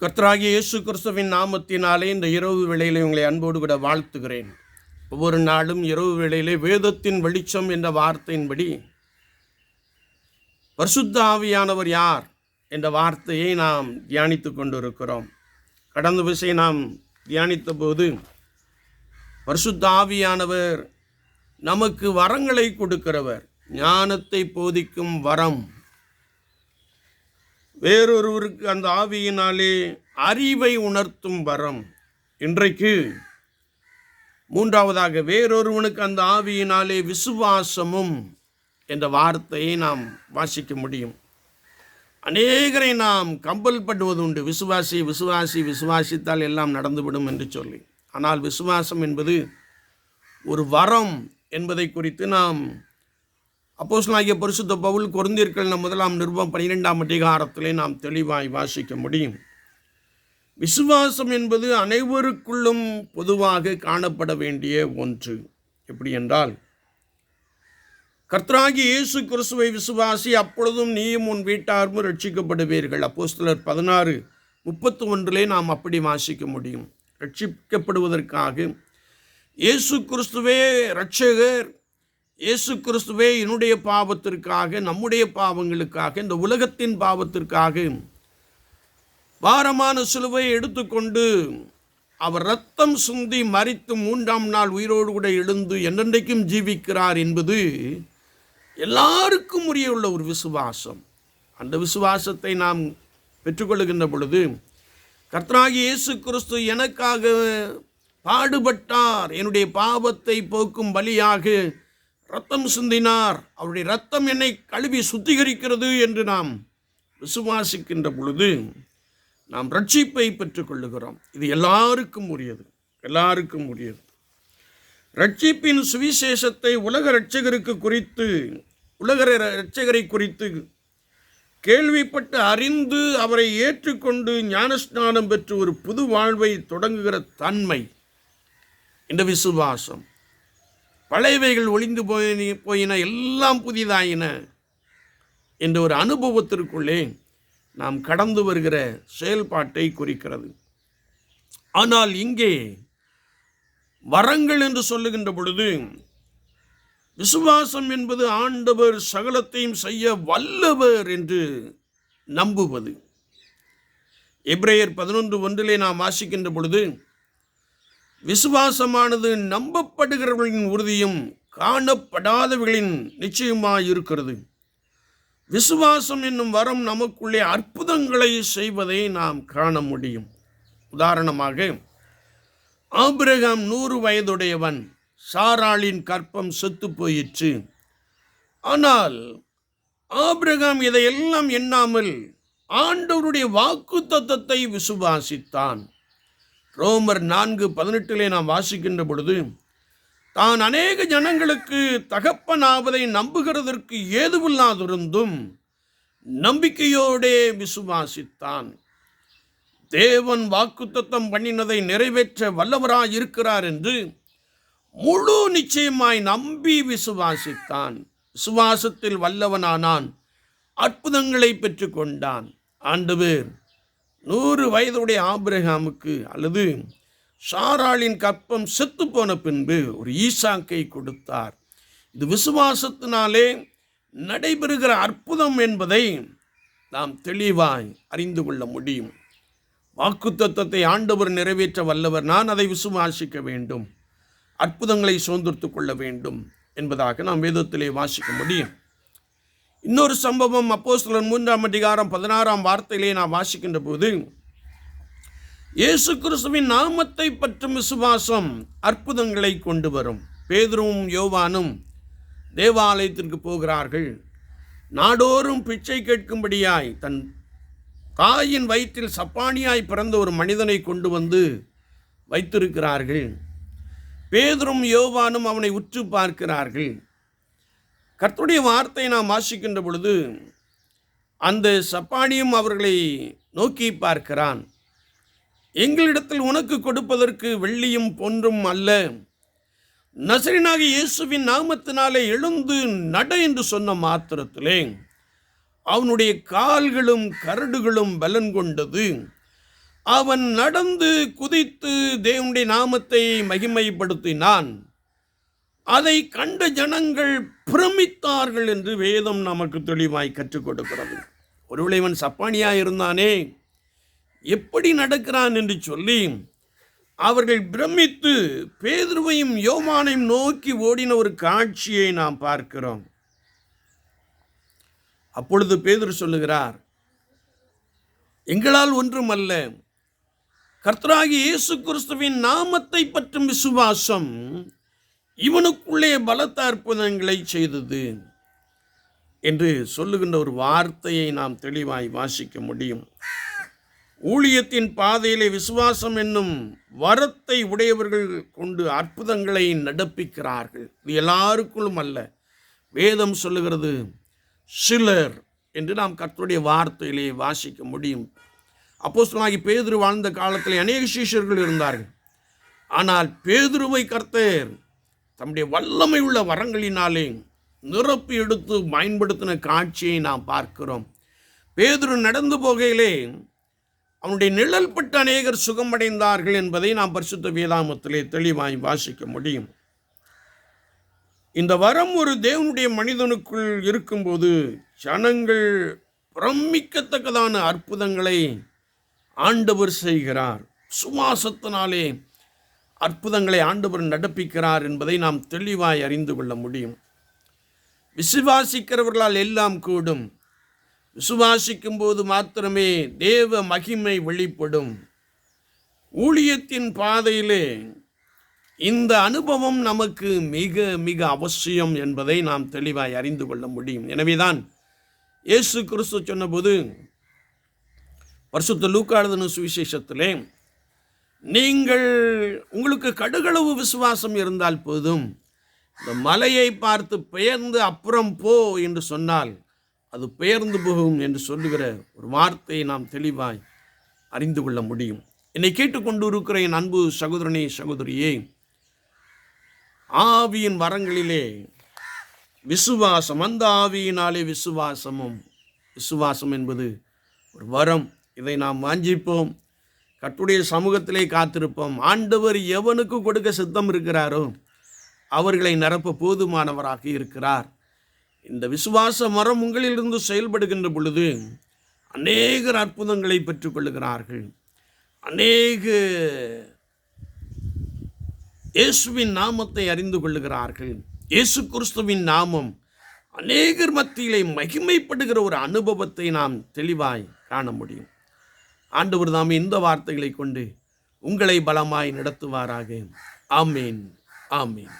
கர்த்தராகிய இயேசு கிறிஸ்துவின் நாமத்தினாலே இந்த இரவு வேளையிலே உங்களை அன்போடு கூட வாழ்த்துகிறேன். ஒவ்வொரு நாளும் இரவு வேளையிலே வேதத்தின் வெளிச்சம் என்ற வார்த்தையின்படி பரிசுத்த ஆவியானவர் யார் என்ற வார்த்தையை நாம் தியானித்து கொண்டிருக்கிறோம். கடந்த விஷயம் நாம் தியானித்த போது பரிசுத்த ஆவியானவர் நமக்கு வரங்களை கொடுக்கிறவர் ஞானத்தை போதிக்கும் வரம் வேறொருவருக்கு அந்த ஆவியினாலே அறிவை உணர்த்தும் வரம். இன்றைக்கு மூன்றாவதாக வேறொருவனுக்கு அந்த ஆவியினாலே விசுவாசமும் என்ற வார்த்தையை நாம் வாசிக்க முடியும். அநேகரை நாம் கம்பல் படுவது உண்டு. விசுவாசி விசுவாசி விசுவாசித்தால் எல்லாம் நடந்துவிடும் என்று சொல்லி. ஆனால் விசுவாசம் என்பது ஒரு வரம் என்பதை குறித்து நாம் அப்போஸ்தலனாகிய பரிசுத்த பவுல் கொருந்தியர்கள் முதலாம் நிருபம் பன்னிரெண்டாம் அதிகாரத்திலே நாம் தெளிவாய் வாசிக்க முடியும். விசுவாசம் என்பது அனைவருக்குள்ளும் பொதுவாக காணப்பட வேண்டிய ஒன்று. எப்படி என்றால் கர்த்தராகி இயேசு கிறிஸ்துவை விசுவாசி அப்பொழுதும் நீயும் உன் வீட்டாரும் ரட்சிக்கப்படுவீர்கள் அப்போஸ்தலர் பதினாறு முப்பத்து ஒன்றிலே நாம் அப்படி வாசிக்க முடியும். ரட்சிக்கப்படுவதற்காக இயேசு கிறிஸ்துவே ரட்சகர் இயேசு கிறிஸ்துவே என்னுடைய பாவத்திற்காக நம்முடைய பாவங்களுக்காக இந்த உலகத்தின் பாவத்திற்காக பாரமான சிலுவை எடுத்துக்கொண்டு அவர் ரத்தம் சுந்தி மறித்து மூன்றாம் நாள் உயிரோடு கூட எழுந்து என்றென்றைக்கும் ஜீவிக்கிறார் என்பது எல்லாருக்கும் உரிய உள்ள ஒரு விசுவாசம். அந்த விசுவாசத்தை நாம் பெற்றுக்கொள்கின்ற பொழுது கர்த்தராகி இயேசு கிறிஸ்து எனக்காக பாடுபட்டார். என்னுடைய பாவத்தை போக்கும் பலியாக ரத்தம் சிந்தினார். அவருடைய ரத்தம் என்னை கழுவி சுத்திகரிக்கிறது என்று நாம் விசுவாசிக்கின்ற பொழுது நாம் ரட்சிப்பை பெற்றுக்கொள்ளுகிறோம் இது எல்லாருக்கும் உரியது. எல்லாருக்கும் உரியது. ரட்சிப்பின் சுவிசேஷத்தை உலக ரட்சகருக்கு குறித்து உலக ரட்சகரை குறித்து கேள்விப்பட்டு அறிந்து அவரை ஏற்றுக்கொண்டு ஞானஸ்நானம் பெற்று ஒரு புது வாழ்வை தொடங்குகிற தன்மை இந்த விசுவாசம். பழையவைகள் ஒளிந்து போய் போயின எல்லாம் புதிதாயின என்ற ஒரு அனுபவத்திற்குள்ளே நாம் கடந்து வருகிற செயல்பாட்டை குறிக்கிறது. ஆனால் இங்கே வரங்கள் என்று சொல்லுகின்ற பொழுது விசுவாசம் என்பது ஆண்டவர் சகலத்தையும் செய்ய வல்லவர் என்று நம்புவது. எப்ரேயர் பதினொன்று ஒன்றிலே நாம் வாசிக்கின்ற பொழுது விசுவாசமானது நம்பப்படுகிறவர்களின் உறுதியும் காணப்படாதவர்களின் நிச்சயமாக இருக்கிறது விசுவாசம் என்னும் வரம் நமக்குள்ளே அற்புதங்களை செய்வதை நாம் காண முடியும். உதாரணமாக ஆபிரகாம் நூறு வயதுடையவன் சாராளின் கற்பம் செத்து போயிற்று. ஆனால் ஆபிரகாம் இதையெல்லாம் எண்ணாமல் ஆண்டவருடைய வாக்கு தத்தத்தை விசுவாசித்தான். ரோமர் நான்கு பதினெட்டிலே நாம் வாசிக்கின்ற பொழுது தான் அநேக ஜனங்களுக்கு தகப்பனாவதை நம்புகிறதற்கு ஏதுவில்லாதிருந்தும் நம்பிக்கையோடே விசுவாசித்தான். தேவன் வாக்குத்தத்தம் பண்ணினதை நிறைவேற்ற வல்லவராய் இருக்கிறார் என்று முழு நிச்சயமாய் நம்பி விசுவாசித்தான். விசுவாசத்தில் வல்லவனானான் அற்புதங்களை பெற்றுக்கொண்டான். ஆண்டவர் நூறு வயதுடைய ஆபிரகாமுக்கு அல்லது சாராளின் கற்பம் செத்து போன பின்பு ஒரு ஈசாக்கை கொடுத்தார். இது விசுவாசத்தினாலே நடைபெறுகிற அற்புதம் என்பதை நாம் தெளிவாய் அறிந்து கொள்ள முடியும். வாக்குத்தத்தத்தை ஆண்டவர் நிறைவேற்ற வல்லவர். நான் அதை விசுவாசிக்க வேண்டும். அற்புதங்களை சுதந்திரத்து கொள்ள வேண்டும் என்பதாக நாம் வேதத்திலே வாசிக்க முடியும் இன்னொரு சம்பவம் அப்போஸ்தலர் மூன்றாம் அதிகாரம் பதினாறாம் வார்த்தையிலே நான் வாசிக்கின்ற போது இயேசு கிறிஸ்துவின் நாமத்தை பற்றும் விசுவாசம் அற்புதங்களை கொண்டு வரும். பேதுருவும் யோவானும் தேவாலயத்திற்கு போகிறார்கள். நாடோறும் பிச்சை கேட்கும்படியாய் தன் தாயின் வயிற்றில் சப்பானியாய் பிறந்த ஒரு மனிதனை கொண்டு வந்து வைத்திருக்கிறார்கள். பேதுரும் யோவானும் அவனை உற்று பார்க்கிறார்கள். கர்த்தருடைய வார்த்தை நாம் வாசிக்கின்ற பொழுது அந்த சப்பானியும் அவர்களை நோக்கி பார்க்கிறான். எங்களிடத்தில் உனக்கு கொடுப்பதற்கு வெள்ளியும் பொன்றும் அல்ல. நசரினாக இயேசுவின் நாமத்தினாலே எழுந்து நட என்று சொன்ன மாத்திரத்திலே அவனுடைய கால்களும் கரடுகளும் பலன் கொண்டது. அவன் நடந்து குதித்து தேவனுடைய நாமத்தை மகிமைப்படுத்தினான். அதை கண்ட ஜனங்கள் பிரமித்தார்கள் என்று வேதம் நமக்கு தெளிவாய் கற்றுக் கொடுக்கிறது. ஒருவேளை இவன் சப்பானியா இருந்தானே எப்படி நடக்கிறான் என்று சொல்லி அவர்கள் பிரமித்து பேதுருவையும் யோமானையும் நோக்கி ஓடின ஒரு காட்சியை நாம் பார்க்கிறோம். அப்பொழுது பேதுரு சொல்லுகிறார் எங்களால் ஒன்றுமல்ல. கர்த்தராகி இயேசு கிறிஸ்துவின் நாமத்தை பற்றும் விசுவாசம் இவனுக்குள்ளே பலத்த அற்புதங்களை செய்தது என்று சொல்லுகின்ற ஒரு வார்த்தையை நாம் தெளிவாய் வாசிக்க முடியும். ஊழியத்தின் பாதையிலே விசுவாசம் என்னும் வரத்தை உடையவர்கள் கொண்டு அற்புதங்களை நடப்பிக்கிறார்கள். இது எல்லாருக்குள்ளும் அல்ல. வேதம் சொல்லுகிறது சிலர் என்று நாம் கர்த்தருடைய வார்த்தையிலே வாசிக்க முடியும். அப்போஸ்தலாகி பேதுரு வாழ்ந்த காலத்தில் அநேக சீஷர்கள் இருந்தார்கள். ஆனால் பேதுருவை கர்த்தர் தம்முடைய வல்லமை உள்ள வரங்களினாலே நிரப்பி எடுத்து பயன்படுத்தின காட்சியை நாம் பார்க்கிறோம். பேதுரு நடந்து போகையிலே அவனுடைய நிழல் பட்டு அநேகர் சுகமடைந்தார்கள் என்பதை நாம் பரிசுத்த வேதாமத்திலே தெளிவாய் வாசிக்க முடியும். இந்த வரம் ஒரு தேவனுடைய மனிதனுக்குள் இருக்கும்போது ஜனங்கள் பிரமிக்கத்தக்கதான அற்புதங்களை ஆண்டவர் செய்கிறார். சுவாசத்தினாலே அற்புதங்களை ஆண்டவர் நடப்பிக்கிறார் என்பதை நாம் தெளிவாய் அறிந்து கொள்ள முடியும். விசுவாசிக்கிறவர்களால் எல்லாம் கூடும். விசுவாசிக்கும் போது மாத்திரமே தேவ மகிமை வெளிப்படும். ஊழியத்தின் பாதையிலே இந்த அனுபவம் நமக்கு மிக மிக அவசியம் என்பதை நாம் தெளிவாய் அறிந்து கொள்ள முடியும். எனவேதான் இயேசு கிறிஸ்து சொன்னபோது பரிசுத்த லூக்காளுதன சுவிசேஷத்திலே நீங்கள் உங்களுக்கு கடுகளவு விசுவாசம் இருந்தால் போதும். இந்த மலையை பார்த்து பெயர்ந்து அப்புறம் போ என்று சொன்னால் அது பெயர்ந்து போகும் என்று சொல்லுகிற ஒரு வார்த்தையை நாம் தெளிவாய் அறிந்து கொள்ள முடியும். என்னை கேட்டுக்கொண்டு இருக்கிற என் அன்பு சகோதரனே சகோதரியே ஆவியின் வரங்களிலே விசுவாசம் அந்த ஆவியினாலே விசுவாசமும் விசுவாசம் என்பது ஒரு வரம். இதை நாம் வாஞ்சிப்போம். கட்டுடைய சமூகத்திலே காத்திருப்போம். ஆண்டவர் எவனுக்கு கொடுக்க சித்தம் இருக்கிறாரோ அவர்களை நிரப்ப போதுமானவராக இருக்கிறார். இந்த விசுவாச மரம் உங்களிலிருந்து செயல்படுகின்ற பொழுது அநேகர் அற்புதங்களை பெற்றுக்கொள்கிறார்கள் அநேக இயேசுவின் நாமத்தை அறிந்து கொள்ளுகிறார்கள். இயேசு கிறிஸ்துவின் நாமம் அநேகர் மத்தியிலே மகிமைப்படுகிற ஒரு அனுபவத்தை நாம் தெளிவாய் காண முடியும். ஆண்டவர் தாம் இந்த வார்த்தைகளை கொண்டு உங்களை பலமாய் நடத்துவாராக. ஆமேன். ஆமேன்.